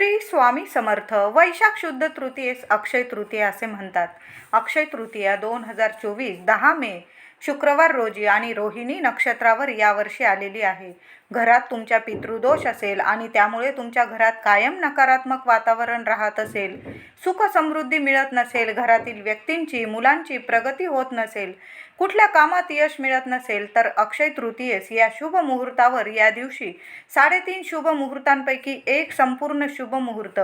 श्री स्वामी समर्थ वैशाख शुद्ध तृतीयेस अक्षय तृतीया असे म्हणतात. अक्षय तृतीया दोन हजार चोवीस दहा मे शुक्रवार रोजी आणि रोहिणी नक्षत्रावर यावर्षी आलेली आहे. घरात तुमच्या पितृदोष असेल आणि त्यामुळे तुमच्या घरात कायम नकारात्मक वातावरण राहत असेल. सुख समृद्धी मिळत नसेल घरातील व्यक्तींची मुलांची प्रगती होत नसेल कुठल्या कामात यश मिळत नसेल तर अक्षय तृतीयेस या शुभ मुहूर्तावर या दिवशी साडेतीन शुभ मुहूर्तांपैकी एक संपूर्ण शुभ मुहूर्त.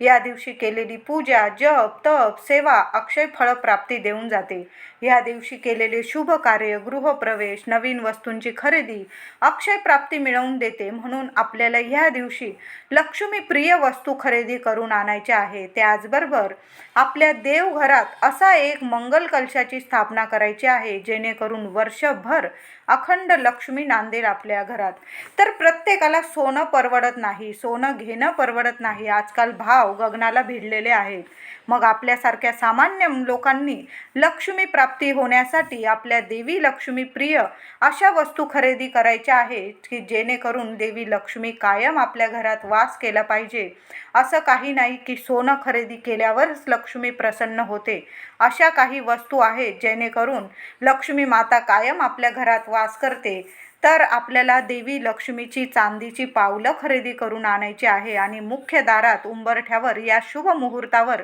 या दिवशी केलेली पूजा जप तप सेवा अक्षय फळप्राप्ती देऊन जाते. या दिवशी केलेले शुभ कार्य गृहप्रवेश नवीन वस्तूंची खरेदी अक्षय प्राप्ती मिळवून देते. म्हणून आपल्याला ह्या दिवशी लक्ष्मी प्रिय वस्तू खरेदी करून आणायच्या आहे. त्याचबरोबर आपल्या देवघरात असा एक मंगल कलशाची स्थापना करायची आहे जेणेकरून वर्षभर अखंड लक्ष्मी नांदेल आपल्या घरात. तर प्रत्येकाला सोनं परवडत नाही सोनं घेणं परवडत नाही. आजकाल भाव गगनाला भिडलेले आहेत. मग आपल्यासारख्या सामान्य लोकांनी लक्ष्मी प्राप्ती होण्यासाठी आपल्या देवी लक्ष्मी प्रिय अशा वस्तू खरेदी करायच्या आहेत की जे जेणेकरून देवी लक्ष्मी कायम आपल्या घरात वास केला पाहिजे. असं काही नाही की सोनं खरेदी केल्यावरच लक्ष्मी प्रसन्न होते. अशा काही वस्तू आहेत जेणेकरून लक्ष्मी माता कायम आपल्या घरात वास करते. तर आपल्याला देवी लक्ष्मीची चांदीची पावलं खरेदी करून आणायची आहे आणि मुख्य दारात उंबरठ्यावर या शुभ मुहूर्तावर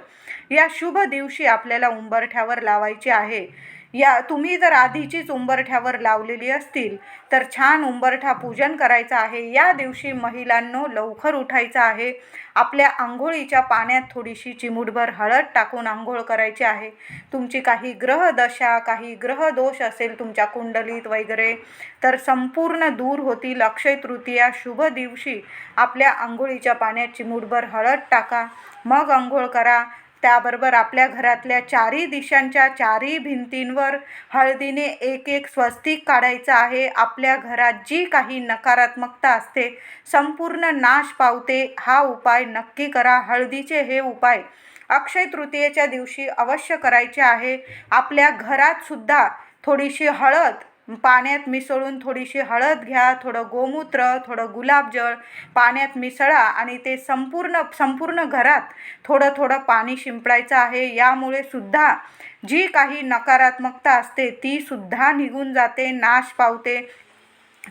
या शुभ दिवशी आपल्याला उंबरठ्यावर लावायची आहे. या तुम्ही जर आधीचीच उंबरठ्यावर लावलेली असतील तर छान उंबरठा पूजन करायचं आहे. या दिवशी महिलांनो लवकर उठायचं आहे. आपल्या आंघोळीच्या पाण्यात थोडीशी चिमूटभर हळद टाकून आंघोळ करायची आहे. तुमची काही ग्रहदशा काही ग्रहदोष असेल तुमच्या कुंडलीत वगैरे तर संपूर्ण दूर होतील. अक्षय तृतीया शुभ दिवशी आपल्या आंघोळीच्या पाण्यात चिमूटभर हळद टाका. मग आंघोळ करा. त्याबरोबर आपल्या घरातल्या चारी दिशांच्या चारी भिंतींवर हळदीने एक एक स्वस्तिक काढायचं आहे. आपल्या घरात जी काही नकारात्मकता असते संपूर्ण नाश पावते. हा उपाय नक्की करा. हळदीचे हे उपाय अक्षय तृतीयेच्या दिवशी अवश्य करायचे आहे. आपल्या घरातसुद्धा थोडीशी हळद पाण्यात मिसळून थोडीशी हळद घ्या थोडं गोमूत्र थोडं गुलाबजळ पाण्यात मिसळा आणि ते संपूर्ण संपूर्ण घरात थोडं थोडं पाणी शिंपडायचं आहे. यामुळे सुद्धा जी काही नकारात्मकता असते ती सुद्धा निघून जाते नाश पावते.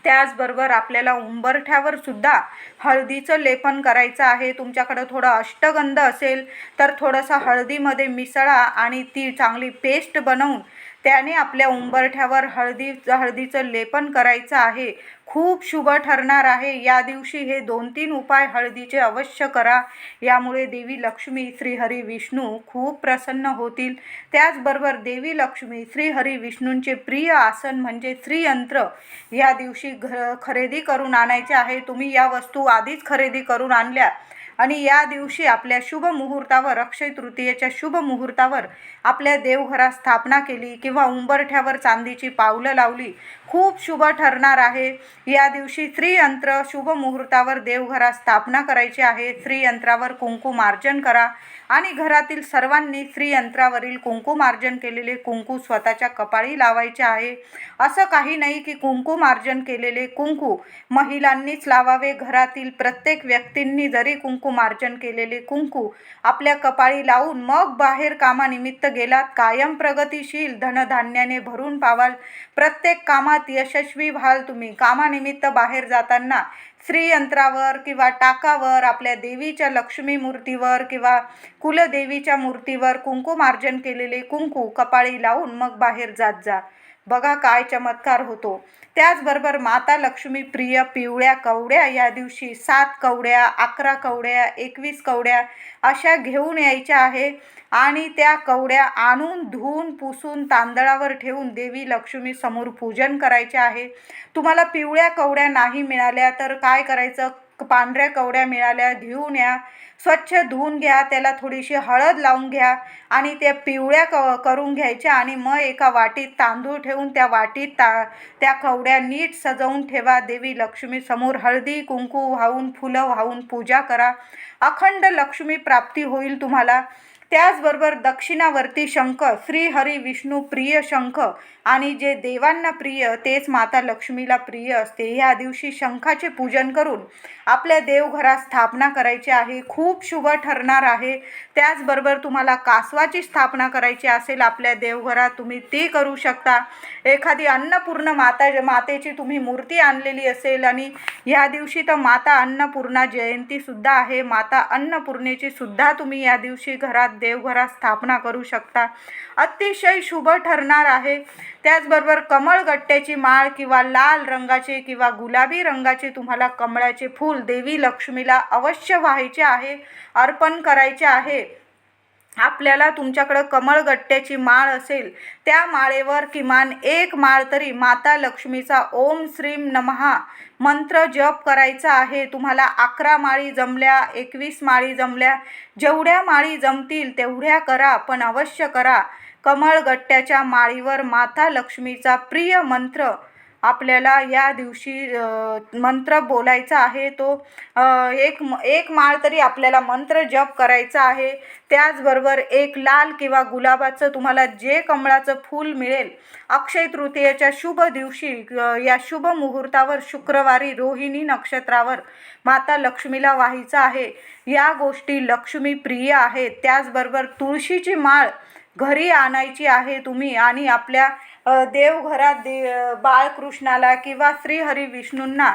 त्याचबरोबर आपल्याला उंबरठ्यावर सुद्धा हळदीचं लेपन करायचं आहे. तुमच्याकडं थोडं अष्टगंध असेल तर थोडंसं हळदीमध्ये मिसळा आणि ती चांगली पेस्ट बनवून त्याने आपल्या उंबरठ्यावर हळदी हळदीचं लेपन करायचं आहे. खूप शुभ ठरणार आहे. या दिवशी हे दोन तीन उपाय हळदीचे अवश्य करा. यामुळे देवी लक्ष्मी श्रीहरी विष्णू खूप प्रसन्न होतील. त्याचबरोबर देवी लक्ष्मी श्रीहरी विष्णूंचे प्रिय आसन म्हणजे श्रीयंत्र. या दिवशी घ खरेदी करून आणायचे आहे. तुम्ही या वस्तू आधीच खरेदी करून आणल्या. आणि या दिवशी आपल्या शुभ मुहूर्तावर अक्षय तृतीयेच्या शुभ मुहूर्तावर आपल्या देवघरात स्थापना केली किंवा उंबरठ्यावर चांदीची पावलं लावली. खूप शुभ ठरणार आहे. या दिवशी श्रीयंत्र शुभ मुहूर्तावर देवघरात स्थापना करायची आहे. श्रीयंत्रावर कुंकुमार्जन करा. आणि घरातील सर्वांनी श्रीयंत्रावरील कुंकुमार्जन केलेले कुंकू स्वतःच्या कपाळी लावायचे आहे. असं काही नाही की कुंकुमार्जन केलेले कुंकू महिलांनीच लावावे. घरातील प्रत्येक व्यक्तींनी जरी कुंकू कुंकुमार्जन केलेले कुंकू आपल्या कपाळी लावून मग बाहेर कामानिमित्त गेलात. कायम प्रगतीशील धनधान्याने भरून पावाल. प्रत्येक कामात यशस्वी व्हाल तुम्ही. कामानिमित्त बाहेर जाताना श्रीयंत्रावर किंवा टाकावर आपल्या देवीच्या लक्ष्मी मूर्तीवर किंवा कुलदेवीच्या मूर्तीवर कुंकुमार्जन केलेले कुंकू कपाळी लावून मग बाहेर जात जा. बघा काय चमत्कार होतो. त्याचबरोबर माता लक्ष्मी प्रिय पिवळ्या कवड्या या दिवशी सात कवड्या अकरा कवड्या एकवीस कवड्या अशा घेऊन यायच्या आहे आणि त्या कवड्या आणून धुवून पुसून तांदळावर ठेवून देवी लक्ष्मी समोर पूजन करायचे आहे. तुम्हाला पिवळ्या कवड्या नाही मिळाल्या तर काय करायचं? पांढऱ्या कवड्या मिळाल्या घेऊन या स्वच्छ धुवून घ्या त्याला थोडीशी हळद लावून घ्या आणि त्या पिवळ्या क करून घ्यायच्या आणि मग एका वाटीत तांदूळ ठेवून त्या वाटीत ता त्या कवड्या नीट सजवून ठेवा. देवी लक्ष्मी समोर हळदी कुंकू वाहून फुलं वाहून पूजा करा. अखंड लक्ष्मी प्राप्ती होईल तुम्हाला. त्याचबरोबर दक्षिणावर्ती शंख श्री हरी विष्णू प्रिय शंख आणि जे देवांना प्रिय तेच माता लक्ष्मीला प्रिय असते. ह्या दिवशी शंखाचे पूजन करून आपल्या देवघरात स्थापना करायची आहे. खूप शुभ ठरणार आहे. त्याचबरोबर तुम्हाला कासवाची स्थापना करायची असेल आपल्या देवघरात तुम्ही ती करू शकता. एखादी अन्नपूर्ण माता मातेची तुम्ही मूर्ती आणलेली असेल आणि ह्या दिवशी तर माता अन्नपूर्णा जयंतीसुद्धा आहे. माता अन्नपूर्णेची सुद्धा तुम्ही या दिवशी घरात देवघरात स्थापना करू शकता. अतिशय शुभ ठरणार आहे. त्याचबरोबर कमळगट्ट्याची माळ किंवा लाल रंगाचे किंवा गुलाबी रंगाचे तुम्हाला कमळाचे फूल देवी लक्ष्मीला अवश्य व्हायचे आहे अर्पण करायचे आहे. आपल्याला तुमच्याकडं कमळगट्ट्याची माळ असेल त्या माळेवर किमान एक माळ तरी माता लक्ष्मीचा ओम श्रीम नमहा. मंत्र जप करायचा आहे. तुम्हाला अकरा माळी जमल्या एकवीस माळी जमल्या जेवढ्या माळी जमतील तेवढ्या करा पण अवश्य करा. कमळगट्ट्याच्या माळीवर माता लक्ष्मीचा प्रिय मंत्र आपल्याला या दिवशी मंत्र बोलायचा आहे तो एक म- एक माळ तरी आपल्याला मंत्र जप करायचा आहे. त्याचबरोबर एक लाल किंवा गुलाबाचं तुम्हाला जे कमळाचं फूल मिळेल अक्षय तृतीयेच्या शुभ दिवशी या शुभ मुहूर्तावर शुक्रवारी रोहिणी नक्षत्रावर माता लक्ष्मीला व्हायचं आहे. या गोष्टी लक्ष्मी प्रिय आहेत. त्याचबरोबर तुळशीची माळ घरी आणायची आहे तुम्ही आणि आपल्या देवघरात दे बाळकृष्णाला किंवा श्रीहरी विष्णूंना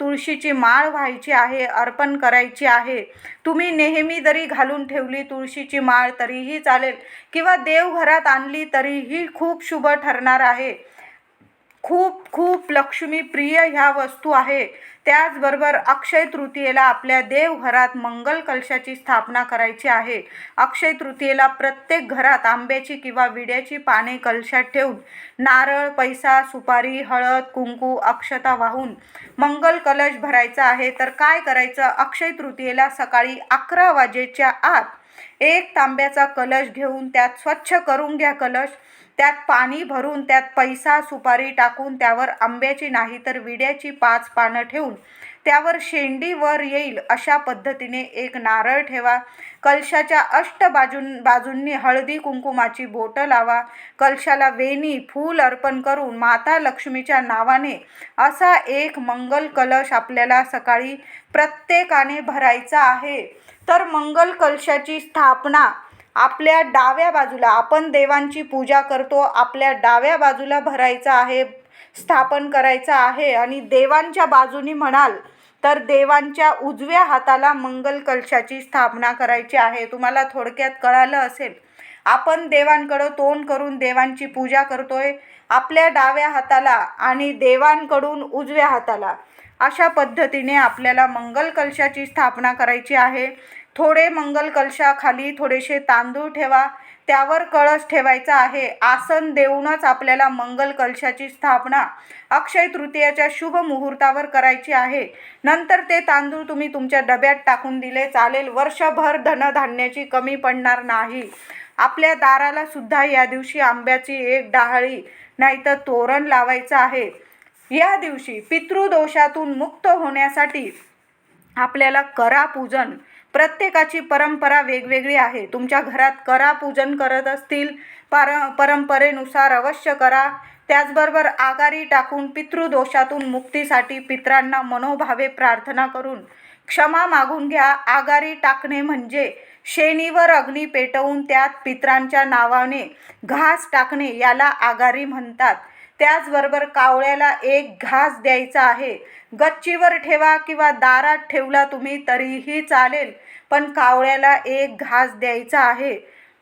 तुळशीची माळ व्हायची आहे अर्पण करायची आहे. तुम्ही नेहमी जरी घालून ठेवली तुळशीची माळ तरीही चालेल किंवा देवघरात आणली तरीही खूप शुभ ठरणार आहे. खूप खूप लक्ष्मीप्रिय ह्या वस्तू आहे. त्याचबरोबर अक्षय तृतीयेला आपल्या देवघरात मंगल कलशाची स्थापना करायची आहे. अक्षय तृतीयेला प्रत्येक घरात आंब्याची किंवा विड्याची पाने कलशात ठेवून नारळ पैसा सुपारी हळद कुंकू अक्षता वाहून मंगल कलश भरायचा आहे. तर काय करायचं? अक्षय तृतीयेला सकाळी अकरा वाजेच्या आत एक तांब्याचा कलश घेऊन त्यात स्वच्छ करून घ्या कलश. त्यात पाणी भरून त्यात पैसा सुपारी टाकून त्यावर आंब्याची नाही तर विड्याची पाच पानं ठेवून त्यावर शेंडी वर येईल अशा पद्धतीने एक नारळ ठेवा. कलशाच्या अष्ट बाजून बाजूंनी हळदी कुंकुमाची बोटं लावा. कलशाला वेणी फूल अर्पण करून माता लक्ष्मीच्या नावाने असा एक मंगल कलश आपल्याला सकाळी प्रत्येकाने भरायचा आहे. तर मंगल कलशाची स्थापना आपल्या डाव्या बाजूला आपण देवांची पूजा करतो आपल्या डाव्या बाजूला भरायचं आहे स्थापन करायचं आहे आणि देवांच्या बाजूनी म्हणाल तर देवांच्या उजव्या हाताला मंगल कलशाची स्थापना करायची आहे. तुम्हाला थोडक्यात कळालं असेल. आपण देवांकडं तोंड करून देवांची पूजा करतोय. आपल्या डाव्या हाताला आणि देवांकडून उजव्या हाताला अशा पद्धतीने आपल्याला मंगल कलशाची स्थापना करायची आहे. थोडे मंगल कलशाखाली थोडेसे तांदूळ ठेवा. त्यावर कळस ठेवायचा आहे. आसन देऊनच आपल्याला मंगल कलशाची स्थापना अक्षय तृतीयाच्या शुभ मुहूर्तावर करायची आहे. नंतर ते तांदूळ तुम्ही तुमच्या डब्यात टाकून दिले. चालेल वर्षभर धनधान्याची कमी पडणार नाही. आपल्या दाराला सुद्धा या दिवशी आंब्याची एक डहाळी नाहीतर तोरण लावायचं आहे. या दिवशी पितृदोषातून मुक्त होण्यासाठी आपल्याला करा पूजन. प्रत्येकाची परंपरा वेगवेगळी आहे. तुमच्या घरात करा पूजन करत असतील पार परंपरेनुसार अवश्य करा. त्याचबरोबर आगारी टाकून पितृदोषातून मुक्तीसाठी पित्रांना मनोभावे प्रार्थना करून क्षमा मागून घ्या. आगारी टाकणे म्हणजे शेणीवर अग्नी पेटवून त्यात पित्रांच्या नावाने घास टाकणे याला आगारी म्हणतात. त्याचबरोबर कावळ्याला एक घास द्यायचा आहे. गच्चीवर ठेवा किंवा दारात ठेवला तुम्ही तरीही चालेल पण कावळ्याला एक घास द्यायचा आहे.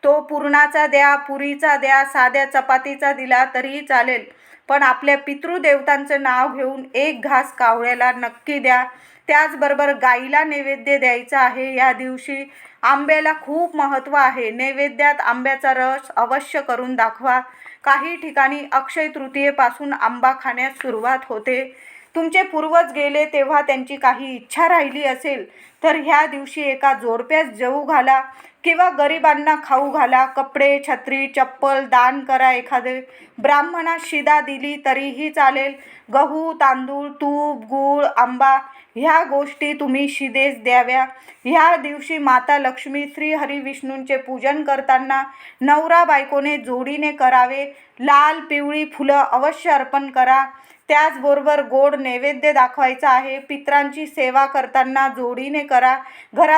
तो पुरणाचा द्या पुरीचा द्या साध्या चपातीचा दिला तरीही चालेल. पण आपल्या पितृदेवतांचं नाव घेऊन एक घास कावळ्याला नक्की द्या. त्याचबरोबर गाईला नैवेद्य द्यायचा आहे. या दिवशी आंब्याला खूप महत्त्व आहे. नैवेद्यात आंब्याचा रस अवश्य करून दाखवा. काही ठिकाणी अक्षय तृतीयेपासून आंबा खाण्यास सुरुवात होते. तुमचे पूर्वज गेले तेव्हा त्यांची काही इच्छा राहिली असेल तर ह्या दिवशी एका जोडप्यास जेऊ घाला. किंवा गरिबांना खाऊ घाला कपडे छत्री चप्पल दान करा एखादे. ब्राह्मणास शिदा दिली तरीही चालेल. गहू तांदूळ तूप गूळ आंबा ह्या गोष्टी तुम्ही शिदेस द्याव्या. ह्या दिवशी माता लक्ष्मी श्री हरी विष्णूंचे पूजन करताना नवरा बायकोने जोडीने करावे. लाल पिवळी फुलं अवश्य अर्पण करा. त्याचबरोबर गोड नैवेद्य दाखवायचा आहे. पित्रांची सेवा करताना जोडीने करा. घरात